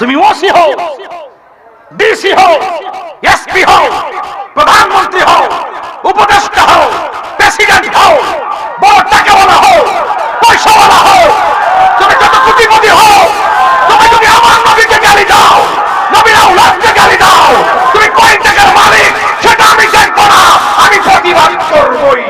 তুমি ওসি হও, ডিসি হও, এসপি হও, প্রধানমন্ত্রী হও, উপদেষ্টা হও, প্রেসিডেন্ট হও বড় টাকাওয়ালা হও, পয়সাওয়ালা হও, তুমি যত কোটিপতি হও তুমি যদি আমার নবীকে গালি দাও নবীর আউলাদকে গালি দাও তুমি কয় টাকার মালিক সেটা আমি দেখব না আমি প্রতিবাদ করবই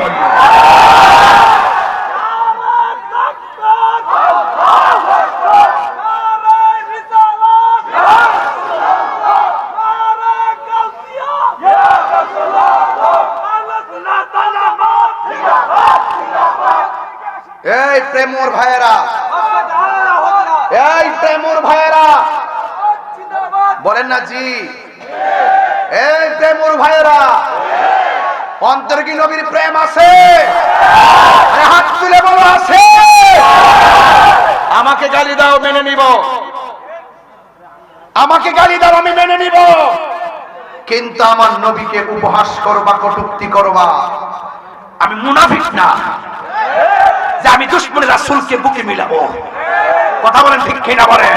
এই প্রেমর ভাইয়েরা। এই প্রেমর ভাইয়েরা। বলেন না জি। এই প্রেমর ভাইয়েরা। অন্তর কি নবীর প্রেম আছে। হাত তুলে বলো, আছে। আমাকে গালি দাও, মেনে নিব। আমাকে গালি দাও, আমি মেনে নিব। কিন্তু আমার নবীকে উপহাস করবা, কটুক্তি করবা। আমি মুনাফিক না। যে আমি দুশ্মনের রাসূলকে বুকে মিলাবো। কথা বলেন ঠিক কিনা বলেন?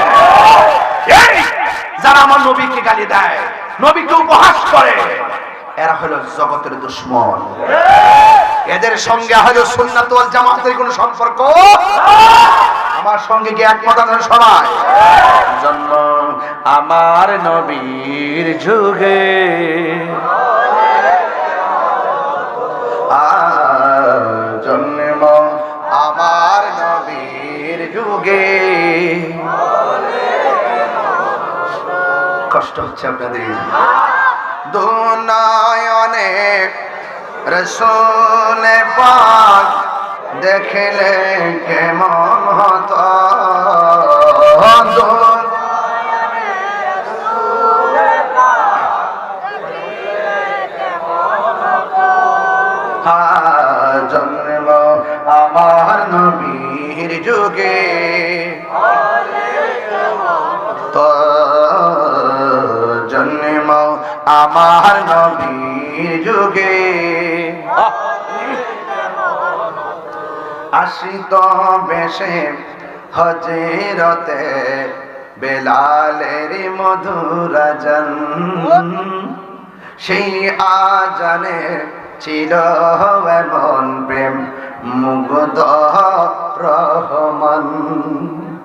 যারা আমার নবীকে গালি দেয়, নবীকে উপহাস করে, এরা হলো জগতের দুশ্মন। এদের সঙ্গে হয়তো সুন্নাত ওয়াল জামাতের কোনো সম্পর্ক? আমার সঙ্গে কি একমত সবাই? জন্ম আমার নবীর যুগে। আমার নবীর যুগে। কষ্ট হচ্ছে আপনাদের। দুনায়নে রসুলে পাক দেখলে কেমন হতো। আমার নবীর যুগে। আসিত বেশে হজরতে বেলালের মধুরাজন সেই আজানে ছিল এমন প্রেম মুগ্ধ রহমান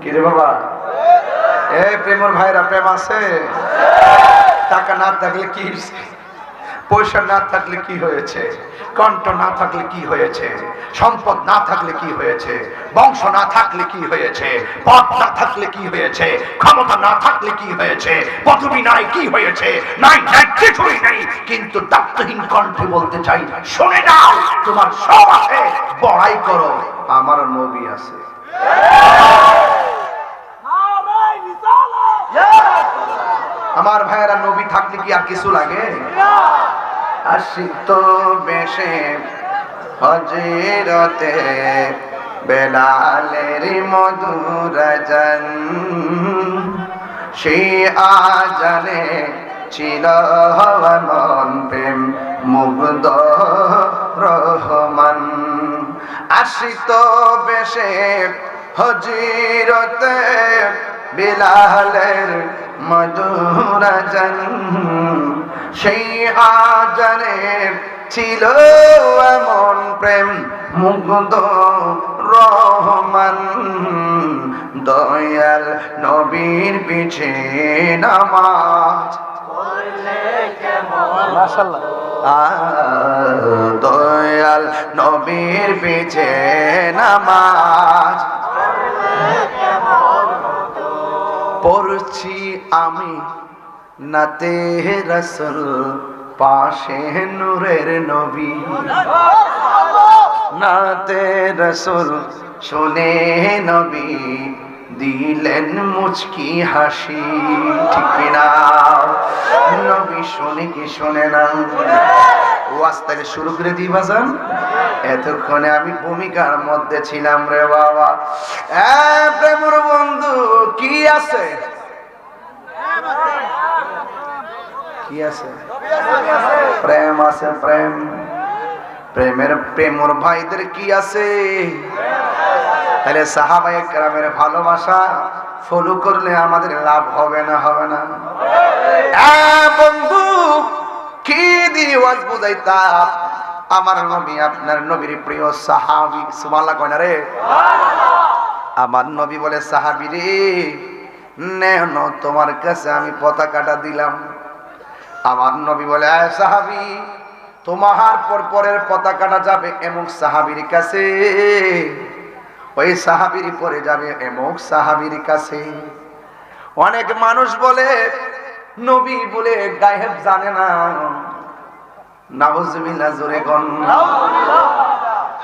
কিরে বাবা? এই প্রেমর ভাইরা প্রেম আছে? টাকা না থাকলে কি পয়সা না থাকলে কি হয়েছে? কণ্ঠ না থাকলে কি হয়েছে? সম্পদ না থাকলে কি হয়েছে? বংশ না থাকলে কি হয়েছে? পদ না থাকলে কি হয়েছে? ক্ষমতা না থাকলে কি হয়েছে? পদবি নাই, কি হয়েছে? নাই নাই, কিছুই নাই। কিন্তু দায়িত্বহীন কণ্ঠে বলতে চাই, শুনে নাও, তোমার সব আছে। বড়াই করো। আমার নবী আছে। আমার ভাইয়েরা নবী থাকলে কি আর কিছু লাগে? আসিত বেশে হজরতে বেলালের মধুরজন সেই আজানে ছিল মন প্রেম মুগ্ধ রহমান। আসিত বেশে হজিরতে বিলালের মধুরজন সেই আজানে ছিল এমন প্রেম মুগ্ধ রহমান। দয়াল নবীর পিছে নামাজ দয়াল নবীর পিছে নামাজ পড়ছি আমি নাতে রসল পাশে নূরের নবী। নাতে রসল শুনে নবী দিলেন মুচকি হাসি, ঠিক না নবী শুনে কি শুনে না? ওয়াজ শুরু করে দিই, বাজান। এতক্ষণে আমি ভূমিকার মধ্যে ছিলাম রে বাবা। প্রেমর বন্ধু, কি আছে? কি আছে? প্রেম আছে, প্রেম। প্রেমের, প্রেমর ভাইদের কি আছে? তাহলে সাহাবায়ে কেরামের ভালোবাসা ফলো করলে আমাদের লাভ হবে না হবে না? বন্ধু, কি দিয়ে ওয়াজ বুঝাইতাম? আমার নবী, আপনার নবীর প্রিয় সাহাবি সুমাল্লা কয় না রে? আমার নবী বলে, সাহাবি রে, নেন তোমার কাছে আমি পতাকাটা দিলাম। আমার নবী বলে "আয় সাহাবি, তোমার পর পরের পতাকাটা যাবে এমুক সাহাবির কাছে। ওই সাহাবির পরে যাবে এমুক সাহাবির কাছে। অনেক মানুষ বলে, নবী বলে গায়েব জানে না। নাউজুবিল্লাহ, জোরে গন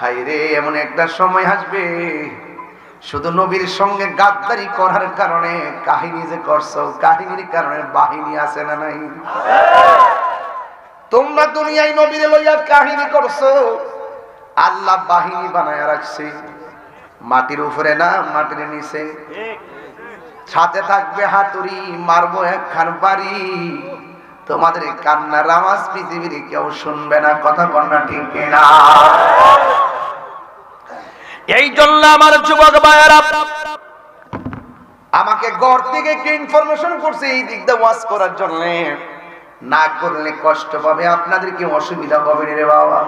হাই এমন একটা সময় আসবে, শুধু নবীর সঙ্গে গাদ্দারি করার কারণে কাহিনী যে করছ, কাহিনীর কারণে বাহিনী আছে না নাই? তোমরা দুনিয়ায় নবীরে লইয়া কাহিনী করছ, আল্লাহ বাহিনী বানায় রাখছে। মাটির উপরে না মাটির নিচে। ছাতে থাকবে হাতুড়ি মারবো একখান বাড়ি। তোমাদের কান্নার আওয়াজ পৃথিবীর কেউ শুনবে না কথা কন্যা ঠিক না এই জন্য আমার যুবক ভাইয়েরা আমাকে ঘর থেকে কি ইনফরমেশন করছে? এই দিক দিয়ে ওয়াজ করার জন্য। না করলে কষ্ট পাবে, আপনাদের কি অসুবিধা হবে রে বাবা?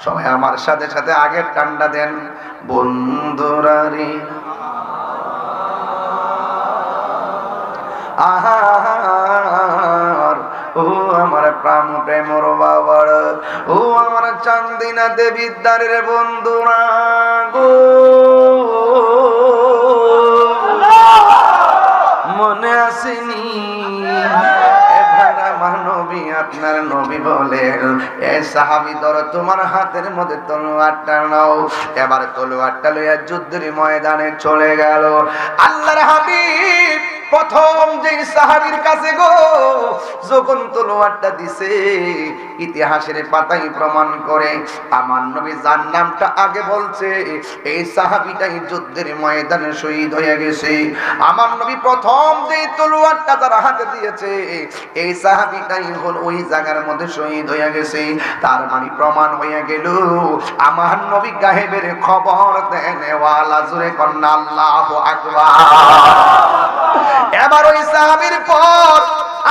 সবাই আমার সাথে সাথে আগের টান্ডা দেন। বন্ধুরা রে। আহার ও আমার প্রাণ বাবার ও আমার চান্দিনা দেবীর দ্বারের বন্ধুরা গো সাহাবি ধর, তোমার হাতের মধ্যে তলোয়ারটা নাও। এবার তলোয়ারটা লইয়া যুদ্ধের ময়দানে চলে গেল। আল্লাহর হাবিব প্রথম যে সাহাবীর কাছে গো, যখন তলোয়ারটা দিছে, ইতিহাসের পাতাই প্রমাণ করে, আমার নবী যার নামটা আগে বলছে, এই সাহাবিটাই যুদ্ধের ময়দানে শহীদ হয়ে গেছে। আমার নবী প্রথম যে তলোয়ারটা তার হাতে দিয়েছে, এই সাহাবিটাই হল ওই জায়গার মধ্যে শহীদ হয়ে গেছে। তার মানে প্রমাণ হয়ে গেল, আমার নবী গাহেবের খবর দেন, ওয়ালা জুরে কন্যা আল্লাহ আকবার। এবার ওই সাহাবির পর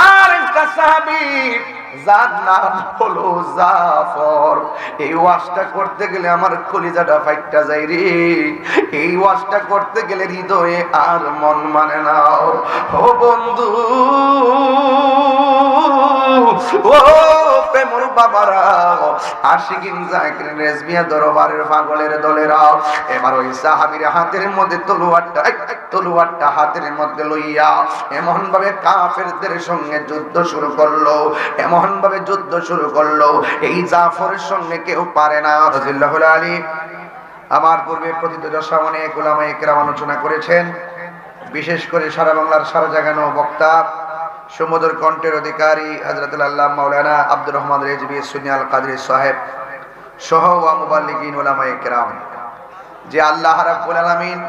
আর একটা সাহাবি যার নাম হলো জাফর। এই ওয়াজটা করতে গেলে আমার কলিজাটা ফাইটটা যায় রে। এই ওয়াজটা করতে গেলে হৃদয়ে আর মন মানে না। ও বন্ধু, ও প্রেমর বাবারা, আশিকিন জাকির রেজবিয়া দরবারের পাগলের দলেরা, এবার ওই সাহাবীর হাতের মধ্যে তলোয়ারটা তলোয়ারটা হাতের মধ্যে লইয়া এমন ভাবে কাফেরদের সঙ্গে যুদ্ধ শুরু করল। এমন ভাবে যুদ্ধ শুরু করল। এই জাফরের সঙ্গে কেউ পারে না। রাদিয়াল্লাহু আলী আমার পূর্বে প্রতিত দশা অনেক ওলামা একরাম আলোচনা করেছেন। বিশেষ করে সারা বাংলার সারা জাগানো বক্তা সমুদ্র কণ্ঠের অধিকারী হজরতুল আল্লাহ মাওলানা আব্দুর রহমান রেজবি সুনিয়াল কাদরি সাহেব সহ ওয়া মুবাল্লিগিন একরাম যে আল্লাহ রাব্বুল আলামিন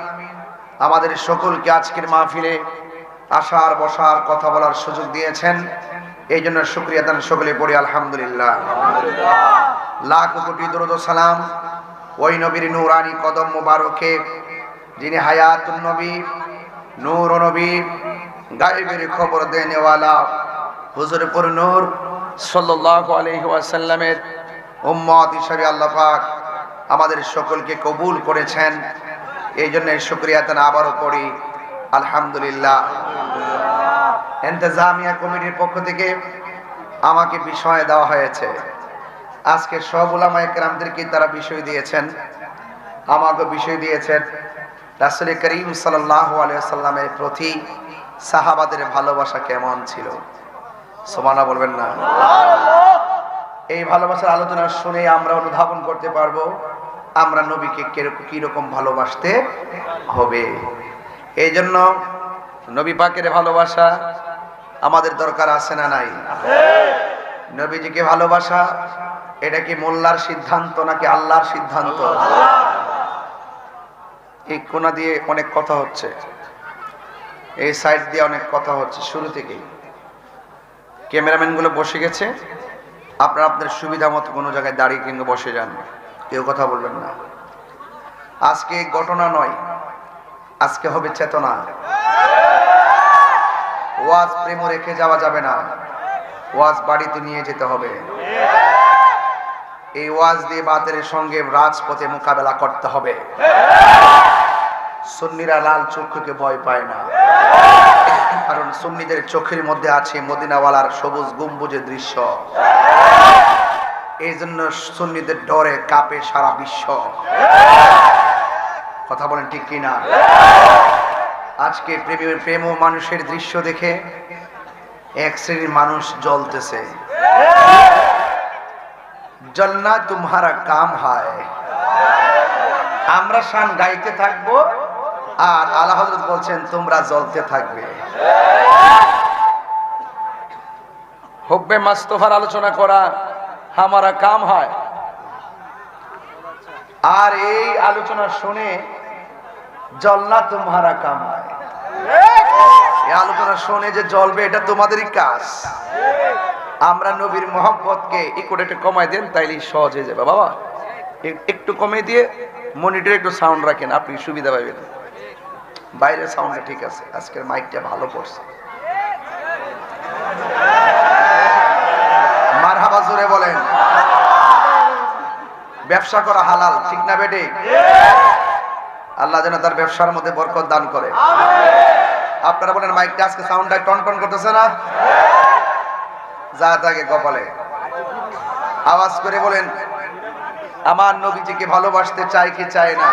আমাদের সকলকে আজকের মাহফিলে আসার বসার কথা বলার সুযোগ দিয়েছেন। এই জন্য শুক্রিয়া দান সকলে পড়ি, আলহামদুলিল্লাহ। লাখ কোটি দরুদ সালাম ওই নবীর নূরানি কদম মুবারকে, যিনি হায়াতুন নবী, নূর নবী, গায়েবের খবর দেনেওয়ালা, হুজুরপুর নূর সাল্লাল্লাহু আলাইহি ওয়াসাল্লামের হিসাবে আল্লাহ পাক আমাদের সকলকে কবুল করেছেন। এই জন্য শুক্রিয়া তান আবারও করি আলহামদুলিল্লাহ। এন্তেজামিয়া কমিটির পক্ষ থেকে আমাকে বিষয় দেওয়া হয়েছে। আজকে সব উলামা একরামদেরকে তারা বিষয় দিয়েছেন। আমাকে বিষয় দিয়েছেন। রাসুল করিম আলিয়াল্লামের প্রতি সাহাবাদের ভালোবাসা কেমন ছিল? সোমানা বলবেন না। এই ভালোবাসার আলোচনা শুনে আমরা অনুধাবন করতে পারব, আমরা নবীকে কীরকম ভালোবাসতে হবে। এই জন্য নবী পাকের ভালোবাসা আমাদের দরকার আছে না নাই? নবীজিকে ভালোবাসা, এটা কি মোল্লার সিদ্ধান্ত নাকি আল্লাহর সিদ্ধান্ত? এই কোনা দিয়ে অনেক কথা হচ্ছে। এই সাইড দিয়ে অনেক কথা হচ্ছে। শুরু থেকেই। ক্যামেরাম্যানগুলো বসে গেছে। আপনারা আপনার সুবিধা মতো কোনো জায়গায় দাঁড়িয়ে কিন্তু বসে যান। কেউ কথা বলবেন না। আজকে ঘটনা নয়। আজকে হবে চেতনা। ওয়াজ প্রেম রেখে যাওয়া যাবে না। ওয়াজ বাড়িতে নিয়ে যেতে হবে। এই ওয়াজ দিয়ে বাতের সঙ্গে রাজপথে মোকাবেলা করতে হবে। সুন্নিরা লাল চক্ষুকে ভয় পায় না। কারণ সুন্নিদের চোখের মধ্যে আছে মদিনাওয়ালার সবুজ গম্বুজের দৃশ্য। এই জন্য সুন্নিদের ডরে কাঁপে সারা বিশ্ব। কথা বলেন ঠিক কিনা? আজকে প্রেমের প্রেম মানুষের দৃশ্য দেখে এক শ্রেণির মানুষ জ্বলতেছে। জলনা তোমারা কাম হয়। আমরা শান গাইতে থাকব আর আল্লাহ হজরত বলছেন, তোমরা জ্বলতে থাকবে। হব্বে মাস্তফার আলোচনা করা আমারা কাম হয়। আর এই আলোচনা শুনে জলনা তোমারা কাম হয়। আলোচনা শুনে যে জ্বলবে, এটা তোমাদেরই কাজ। আমরা নবীর মোহাম্মতকে একটু কমাই দেন তাইলে সহজ হয়ে যাবে। বাবা একটু কমে দিয়ে মনিটরে একটু সাউন্ড রাখেন, আপনি সুবিধা পাবেন। বাইরের সাউন্ডটা ঠিক আছে, আজকের মাইকটা ভালো পড়ছে মারহাবা জোরে বলেন। ব্যবসা করা হালাল, ঠিক না বেটে? আল্লাহ যেন তার ব্যবসার মধ্যে বরকত দান করে। আপনারা বলেন মাইকটা আজকে সাউন্ডটা টন টন করতেছে না? যা থাকে কপালে। আওয়াজ করে বলেন, আমার নবীজিকে ভালোবাসতে চাই কি চায় না?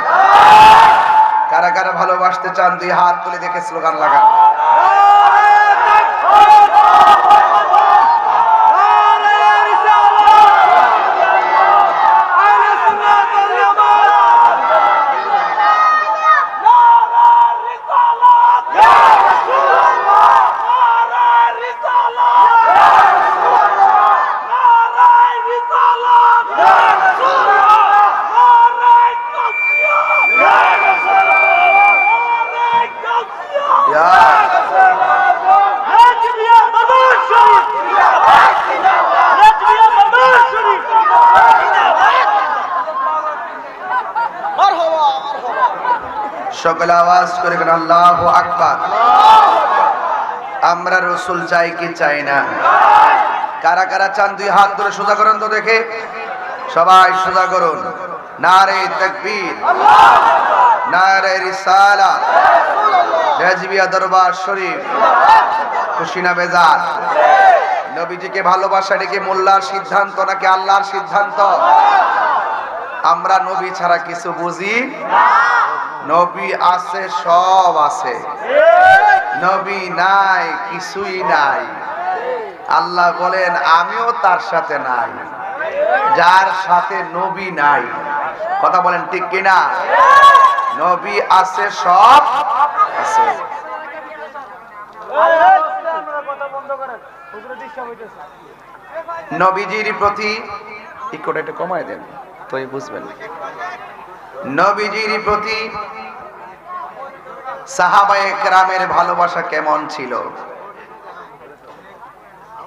কারা কারা ভালোবাসতে চান, দুই হাত তুলে দেখে স্লোগান লাগান। আওয়াজ করে আল্লাহ আকবার। আমরা রসুল চাই কি চাই না? কারা কারা চান, দুই হাত ধরে সোজা করুন তো দেখে। সবাই সোজা করুন। নারে তাকবীর, নারে রিসালা রেজবিয়া দরবার শরীফ, খুশিনা বেজার। নবীজিকে ভালোবাসা ডেকে মোল্লার সিদ্ধান্ত নাকি আল্লাহর সিদ্ধান্ত? আমরা নবী ছাড়া কিছু বুঝি নবী আছে, সব আছে। নবী নাই, কিছুই নাই। আল্লাহ বলেন, আমিও তার সাথে নাই। যার সাথে নবী নাই। কথা বলেন ঠিক কিনা? নবী আছে, সব আছে। নবীজির প্রতি একটু কমায় দেন, তো বুঝবেন। নবীজির প্রতি সাহাবায়ে ভালোবাসা কেমন ছিল?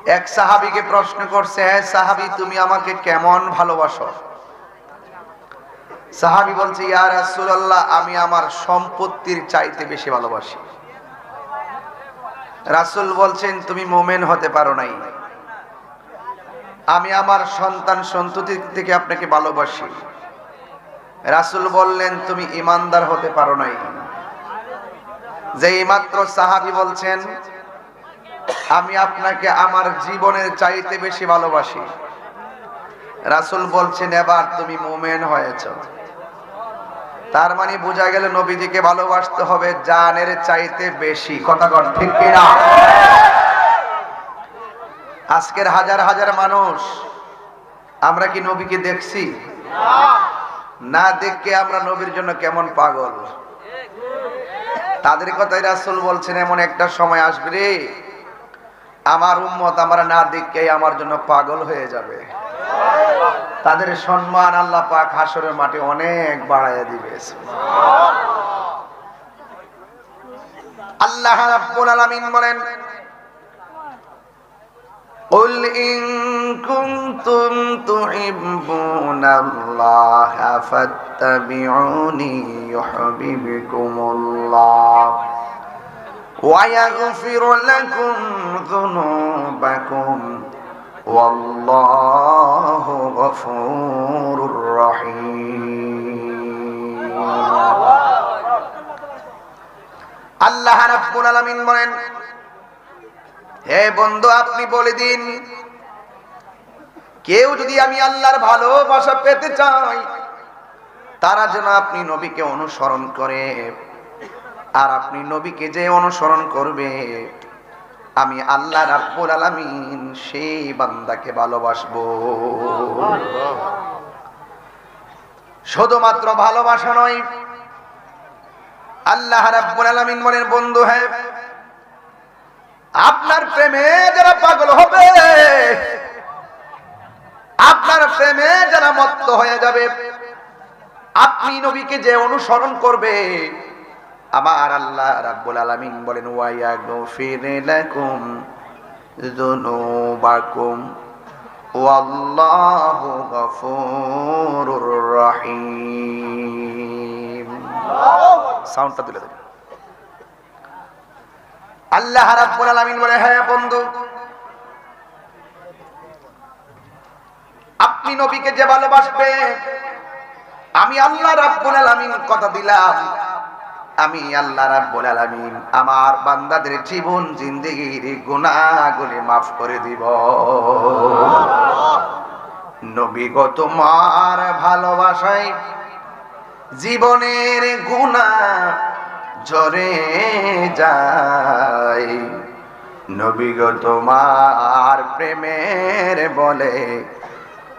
এক সাহাবীকে প্রশ্ন করছে হ্যাঁ সাহাবী, তুমি আমাকে কেমন ভালোবাসো? সাহাবী বলছে আমি আমার সম্পত্তির চাইতে বেশি ভালোবাসি। রাসূল বলছেন, তুমি মোমেন হতে পারো নাই। আমি আমার সন্তান সন্ততি থেকে আপনাকে ভালোবাসি। রাসূল বললেন, তুমি ইমানদার হতে পারো নাই। যেই মাত্র সাহাবী বলছেন, আমি আপনাকে আমার জীবনের চাইতে বেশি ভালোবাসি। রাসূল বলছেন, এবার তুমি মোমেন হয়েছ। তার মানে বোঝা গেল নবীজিকে ভালোবাসতে হবে জানের চাইতে বেশি। কথা কন, ঠিক কিনা? আজকের হাজার হাজার মানুষ, আমরা কি নবীকে দেখছি? না দেখে আমরা নবীর জন্য কেমন পাগল? তাদের কথাই রাসূল বলছেন এমন একটা সময় আসবে রে আমার উম্মত আমরা না দেখে আমার জন্য পাগল হয়ে যাবে তাদের সম্মান আল্লাহ পাক হাসরের মাঠে অনেক বাড়াইয়া দিবে আল্লাহ রাব্বুল আলামিন বলেন قل إن كنتم تحبون الله فاتبعوني يحببكم الله ويغفر لكم ذنوبكم والله غفور رحيم আল্লাহ রাব্বুল আলামিন বলেন হে বন্ধু আপনি বলে দিন কেউ যদি আমি আল্লাহর ভালোবাসা পেতে চাই তারা যেন আপনি নবীকে অনুসরণ করে আর আপনি নবীকে যে অনুসরণ করবে, আমি আল্লাহ রাব্বুল আলামিন সেই বান্দাকে ভালোবাসবো। শুধুমাত্র ভালোবাসা নয়, আল্লাহ রাব্বুল আলামিন বলেন, বন্ধু হ্যাঁ আপনার প্রেমে যারা পাগল হবে, আপনার প্রেমে যারা মত্ত হয়ে যাবে, আপনি নবীকে যে অনুসরণ করবে আমার আল্লাহ রাব্বুল আলামিন বলেন ওয়াইয়া গফির লাকুম যুনুবাকুম। ওয়াল্লাহু গফুরুর রহিম। সাউন্ডটা দেন আল্লাহ রাব্বুল আলামিন বলে হ্যাঁ বন্ধু, আপনি নবীকে যে ভালোবাসবে আমি আল্লাহ রাব্বুল আলামিন কথা দিলাম। আমি আল্লাহ রাব্বুল আলামিন আমার বান্দাদের জীবন, জিন্দেগির গুনাহগুলি মাফ করে দিব। নবী গো, তোমার ভালোবাসায় জীবনের গুণা ঝরে যায়। নবী গো, তোমার প্রেমের বলে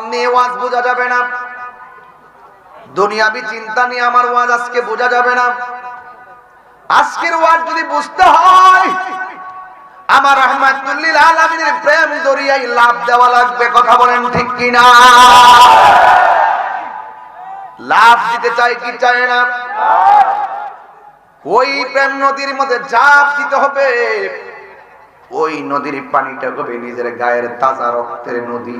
পাতলা নিয়ে ওয়াজ বোঝা যাবে না। দুনিয়াবি চিন্তা নিয়ে আমার ওয়াজ আজকে বোঝা যাবে না। আজকের ওয়াজ যদি বুঝতে হয়, আমার রহমাতুল্লিল আলামিনের প্রেম দরিয়ায় লাভ দেওয়া লাগবে, কথা বলেন ঠিক কিনা? লাভ দিতে চাই কি চায় না? ওই প্রেম নদীর মধ্যে জাপ দিতে হবে। ওই নদীর পানিটা কবে নিজের গায়ের তাজা রক্তের নদী।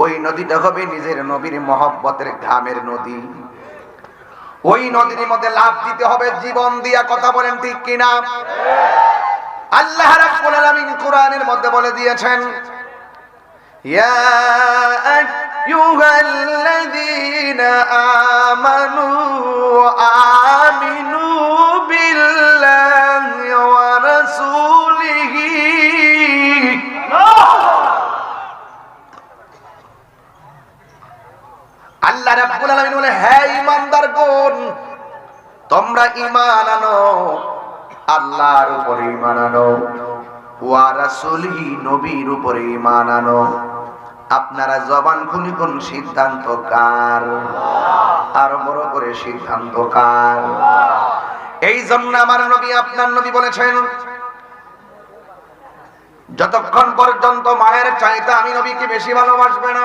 ওই নদীটা হবে নিজের নবীর মহব্বতের ঘামের নদী। ওই নদীর মধ্যে লাভ দিতে হবে, জীবন দিয়া কথা বলেন ঠিক কিনা? আল্লাহ কোরআনের মধ্যে বলে দিয়েছেন, ইয়া আইয়ুহাল্লাযীনা আমানু বিল্লাহি আল্লাহ রাব্বুল আলামিন বলে হ্যাঁ ঈমানদারগণ তোমরা ঈমান আনো, আল্লাহর উপরে ঈমান আনো, ওয়া রাসূলিহি নবীর উপরে ঈমান আনো। আপনারা জবান খুলি কোন সিদ্ধান্ত কার? আর বড় করে সিদ্ধান্ত কার? এই জন্য আমার নবী, আপনার নবী বলেছেন, যতক্ষণ পর্যন্ত মায়ের চাইতে আমি নবীকে বেশি ভালোবাসবে না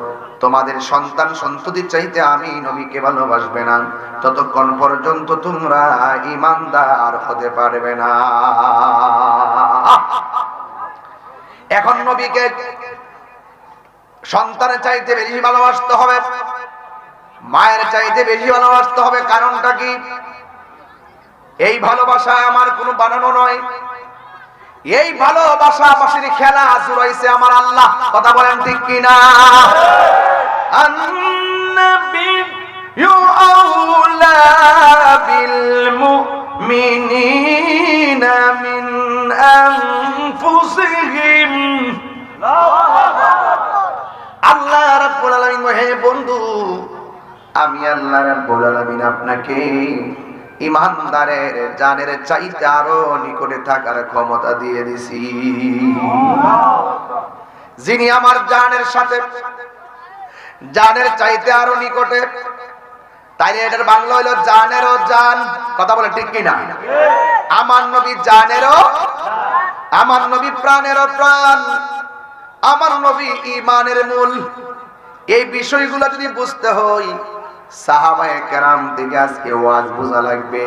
তোমাদের সন্তান সন্ততির চাইতে আমি নবীকে ভালোবাসবে না। ততক্ষণ পর্যন্ত তোমরা ইমানদার হতে পারবে না। এখন নবীকে সন্তানের চাইতে বেশি ভালোবাসতে হবে, মায়ের চাইতে বেশি ভালোবাসতে হবে। কারণটা কি? এই ভালোবাসা আমার কোনো বানানো নয়। এই ভালোবাসা বাসির খেলা জুড়াইছে আমার আল্লাহ। কথা বলেন ঠিক কিনা? النبي أولى بالمؤمنين المؤمنين من أنفسهم আল্লাহ রাব্বুল আলামিন হে বন্ধু আমি আল্লাহ রাব্বুল আলামিন আপনাকে ইমানদারের জানের চাইতে আরো নিকটে থাকার ক্ষমতা দিয়ে দিছি যিনি আমার জানের সাথে জানের চাইতে আরও নিকটে। তাই এটার বাংলা হইল জানেরও জান। কথা বলে ঠিক কিনা? আমার নবী জানেরও, আমার নবী প্রাণেরও প্রাণ। আমার নবী ইমানের মূল। এই বিষয়গুলো যদি বুঝতে হয় সাহাবায়ে কেরাম থেকে আজকে ওয়াজ বোঝা লাগবে।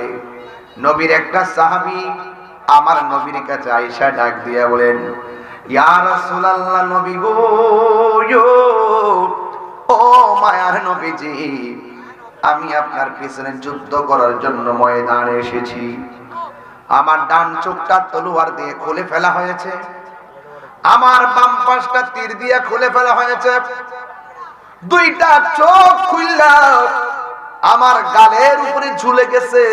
নবীর একটা সাহাবী আমার নবীর কাছে আয়েশা ডাক দিয়া বলেন, ইয়া রাসূলুল্লাহ নবী গো মায়ার নবীজি, আমি আপনার পিছনে যুদ্ধ করার জন্য ময়দানে এসেছি। আমার ডান চোখটা তলোয়ার দিয়ে খুলে ফেলা হয়েছে। আমার বাম পাশটা তীর দিয়ে খুলে ফেলা হয়েছে। দুইটা চোখ খুললা আমার গালের উপরে ঝুলে গেছে।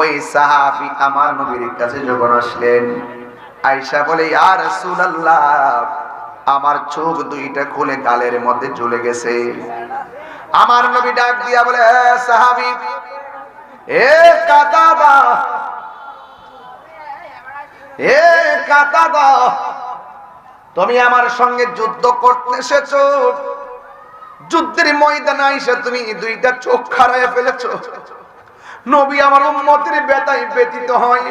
ওই সাহাবি আমার নবীর কাছে যখন আসলেন আয়সা বলে আর রাসূলুল্লাহ আমার চোখ দুইটা খুলে গালের মধ্যে ঝুলে গেছে। আমার নবী ডাক দিয়া বলে সাহাবি, এ এ তুমি আমার সঙ্গে যুদ্ধ করতে এসেছ। যুদ্ধের ময়দানে এসে তুমি দুইটা চোখ খারায় ফেলেছো। নবী আমার উম্মতের বেতাই ব্যতীত হয়।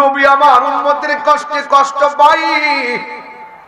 নবী আমার উম্মতের কষ্টে কষ্ট পাই।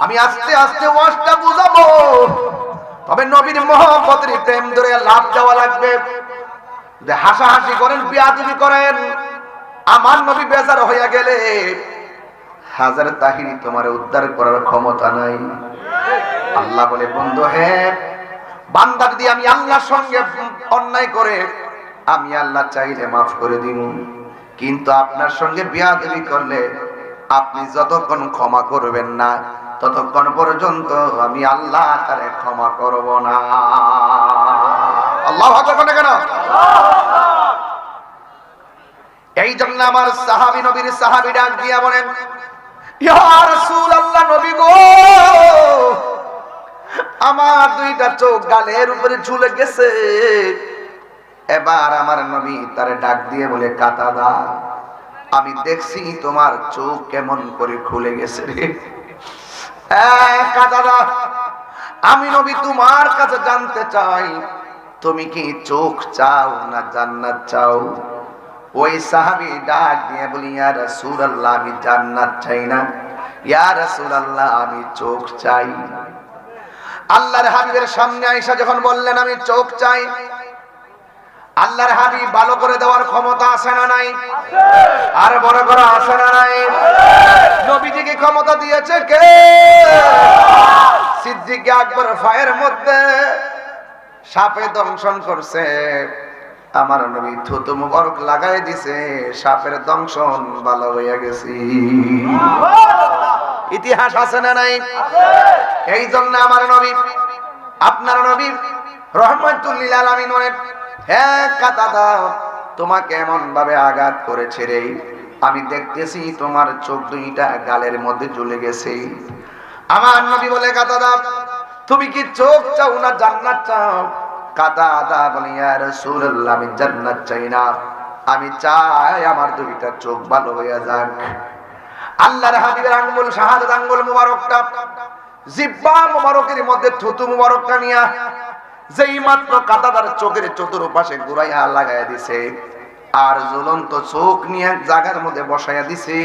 আমি আস্তে আস্তে ওয়াজটা বুঝাবো। তবে নবীর মহব্বতের প্রেম ধরে লাভ দেওয়া লাগবে। যে হাসাহাসি করেন, বিয়াদবি করেন, আমার নবী বেজার হইয়া গেলে হাজার তাহিনী তোমার উদ্ধার করার ক্ষমতা নাই। আল্লাহ বলে, বন্ধু হে, বান্দা যদি আমি আল্লাহর সঙ্গে অন্যায় করে, আমি আল্লাহ চাইলে মাফ করে দিব। কিন্তু আপনার সঙ্গে বিয়াদবি করলে আপনি যতক্ষণ ক্ষমা করবেন না ততক্ষণ পর্যন্ত আমি আল্লাহ তারে ক্ষমা করব না। আল্লাহ কেন? এই জন্য আমার সাহাবি নবীর সাহাবি ডাক দিয়া বলেন আমার দুইটা চোখ গালের উপরে ঝুলে গেছে। এবার আমার নবী তারে ডাক দিয়ে বলে, কাতাদা, আমি দেখছি তোমার চোখ কেমন করে খুলে গেছে রে। আমি নবী তোমার কাছে জানতে চাই। তুমি কি চোখ চাও না জান্নাত চাও? ওই সাহাবি ডাক দিয়ে বলি, ইয়া রাসূলুল্লাহ, আমি জান্নাত চাই না। ইয়া রাসূলুল্লাহ, আমি চোখ চাই। আল্লাহর হাবিবের সামনে আয়েশা যখন বললেন, আমি চোখ চাই আল্লাহর হাবিব ভালো করে দেওয়ার ক্ষমতা আছে না নাই? আর বড় করে আছে না নাই? নবীজিকে ক্ষমতা দিয়েছে কে? সিদ্দিক আকবর ফায়ের মধ্যে সাপে দংশন করছে। আমার নবী থুতু মুবারক লাগাই দিছে সাপের দংশন ভালো হইয়া গেছি। ইতিহাস আছে না নাই? এই জন্য আমার নবী আপনার নবী রহমতুল্লিল আলামিন কাতাদা তোমাকে এমন ভাবে আঘাত করেছে রে। আমি দেখতেছি তোমার চোখ দুইটা গালের মধ্যে ঝুলে গেছে। আমার নবী বলে কাতাদা তুমি কি চোখ চাও না জান্নাত চাও? কাতাদা বলি, ইয়া রাসূলুল্লাহ, আমি জান্নাত চাই না। আমি চাই আমার দুইটা চোখ ভালো হইয়া যাক। আল্লাহর হাবিবের আঙ্গুল, শাহাদাত আঙ্গুল মুবারকটা জিব্বা মুবারকের মধ্যে থুতু মুবারকটা নিয়া যেই মাত্র কাতাদার চোখের চতুর্পাশে ঘুরাইয়া লাগাইয়া দিছে, আর জ্বলন্ত চোখ নিয়ে এক জায়গার মধ্যে বসাইয়া দিছে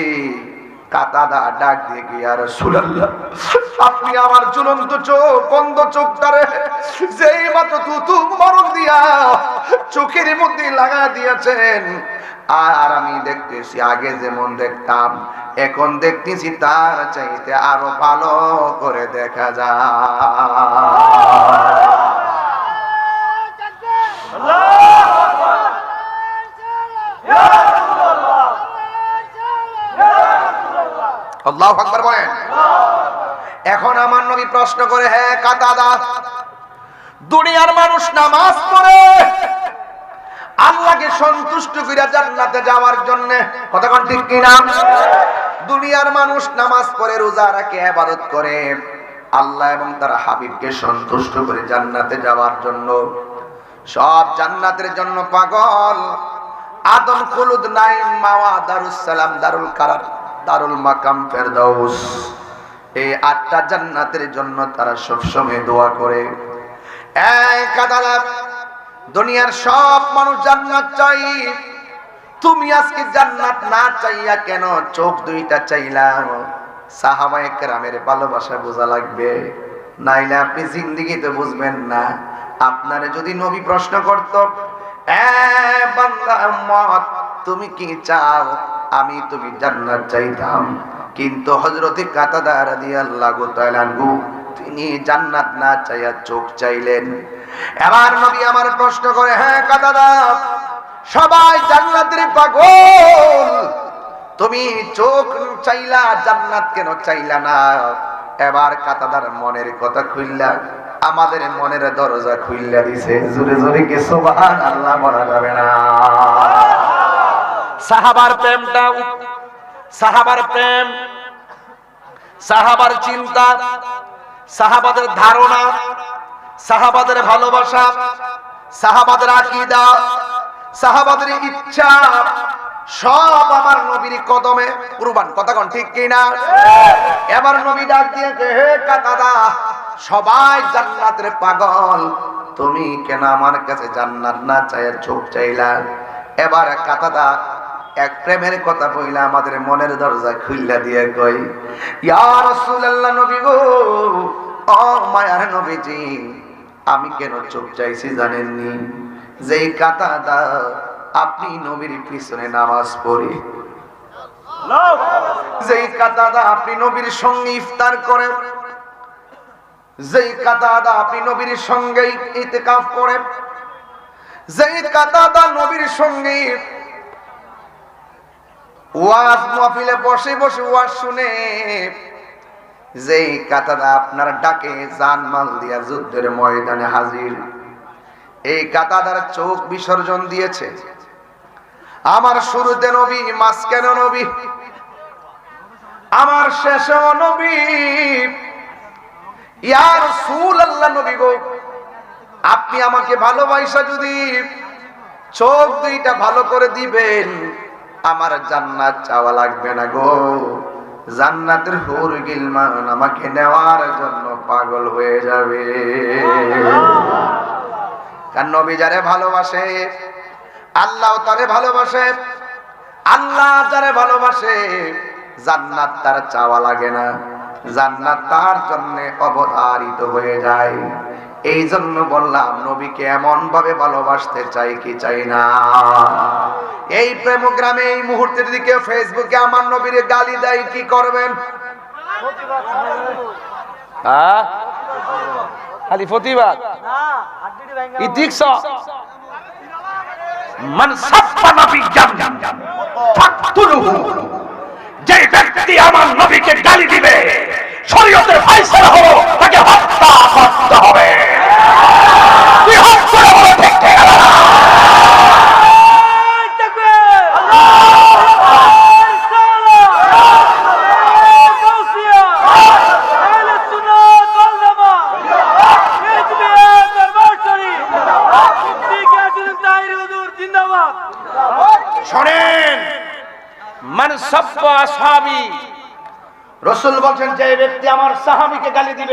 চোখের মধ্যে লাগা দিয়েছেন, আর আমি দেখতেছি, আগে যেমন দেখতাম, এখন দেখতেছি তার চাইতে আরও ভালো করে দেখা যায়। এখন আমার নবী প্রশ্ন করে হ্যাঁ কাতাদা, দুনিয়ার মানুষ নামাজ পড়ে, আল্লাহকে সন্তুষ্ট করে জান্নাতে যাওয়ার জন্য কতক্ষণ ঠিক কিনা? দুনিয়ার মানুষ নামাজ পড়ে, রোজা রাখে, ইবাদত করে, আল্লাহ এবং তার হাবিবকে সন্তুষ্ট করে জান্নাতে যাওয়ার জন্য। সব জান্নাতের জন্য পাগল। আদম, খুলুদ, নাইম, মাওয়া, দারুস সালাম, দারুল কারার দারুল মাকাম ফেরদাউস। এই আটটা জান্নাতের জন্য তারা সবসময় দোয়া করে। এক আদালত দুনিয়ার সব মানুষ জান্নাত চাই। তুমি আজকে জান্নাত না চাইয়া কেন চোখ দুইটা চাইলাম সাহাবায়ে কেরামের ভালোবাসা বোঝা লাগবে। নাইলে আপনি জিন্দিগিতে বুঝবেন না। আপনারে যদি নবী প্রশ্ন করত বান্দা তুমি কি চাও আমি তুমি জান্নাত চাইতাম। কিন্তু হযরতে কাতাদা রাদিয়াল্লাহু তাআলা আনহু, তিনি জান্নাত না চাইয়া চোখ চাইলেন। এবার নবী আমার প্রশ্ন করে হ্যাঁ কাতাদা, সবাই জান্নাতের পাগল? তুমি চোখ চাইলা জান্নাত কেন চাইলা না? এবার কাতাদার মনের কথা খুললা আমাদের মনের দরজা খুললা দিছে। জোরে জোরে কে আল্লাহ বলা যাবে না। সাহাবার প্রেমটা সাহাবার প্রেম, সাহাবার চিন্তা, সাহাবাদের ধারণা, সাহাবাদের ভালোবাসা, সাহাবাদের আকিদা, সাহাবাদের ইচ্ছা, সব আমার নবীর কদমে কুরবান। কথা কোন ঠিক কিনা? এবার নবী ডাক দিয়ে হে কাতাদা সবাই জান্নাতের পাগল। তুমি কেন আমার কাছে জান্নাত না চাই চোখ চাইলা? এবার কাতাদা এক প্রেমের কথা বইলা আমাদের মনের দরজা খুইলা দিয়ে কই, ইয়া নবী গো, ও মায়ার নবীজি, আমি কেন চোখ চাইছি জানেননি? যেই কাতাদা আপনি নবীর পিছনে নামাজ পড়ি। যেই কাতাদা আপনি নবীর সঙ্গে ইফতার করেন। যেই কাতাদা আপনি নবীর সঙ্গে ইতেকাফ করেন। যেই কাতাদা নবীর সঙ্গে ওয়াজ মাহফিলে বসে বসে ওয়াজ শুনে, যেই কাতাদা আপনার ডাকে জান মাল দিয়া যুদ্ধের ময়দানে হাজির, এই কাতাদার চোখ বিসর্জন দিয়েছে। আমার শুরুতে নবী, মাঝখানে নবী, আমার শেষে নবী। ইয়ার সুল আল্লাহ নবী গো, আপনি আমাকে ভালোবাসা যদি চোখ দুইটা ভালো করে দিবেন আমার জান্নাত চাওয়া লাগবে না গো। জান্নাতের হুর গিলমান আমাকে নেওয়ার জন্য পাগল হয়ে যাবে। কারণ নবী যারে ভালোবাসে, আল্লাহ তারে ভালোবাসে, আল্লাহ যারে ভালোবাসে, জান্নাত তার চাওয়া লাগে না। জান্নাত তার জন্য অবধারিত হয়ে যায়। এই জন্য বললাম, নবীকে এমন ভাবে ভালোবাসতে চাই কি চাই না। এই প্রেমগ্রামে, এই মুহূর্তের দিকে ফেসবুকে আমার নবীর গালি দেয়, কি করবেন? হ্যাঁ? খালি প্রতিবাদ? যে ব্যক্তি আমার নবীকে গালি দিবে শরীয়তের ফয়সালা হলো তাকে হত্যা করতে হবে তুই হত্যা করে ঠিক ঠিক না শোনেন মান সাব্বা আসহাবি রসুল বলছেন যে ব্যক্তি আমার সাহাবিকে গালি দিবে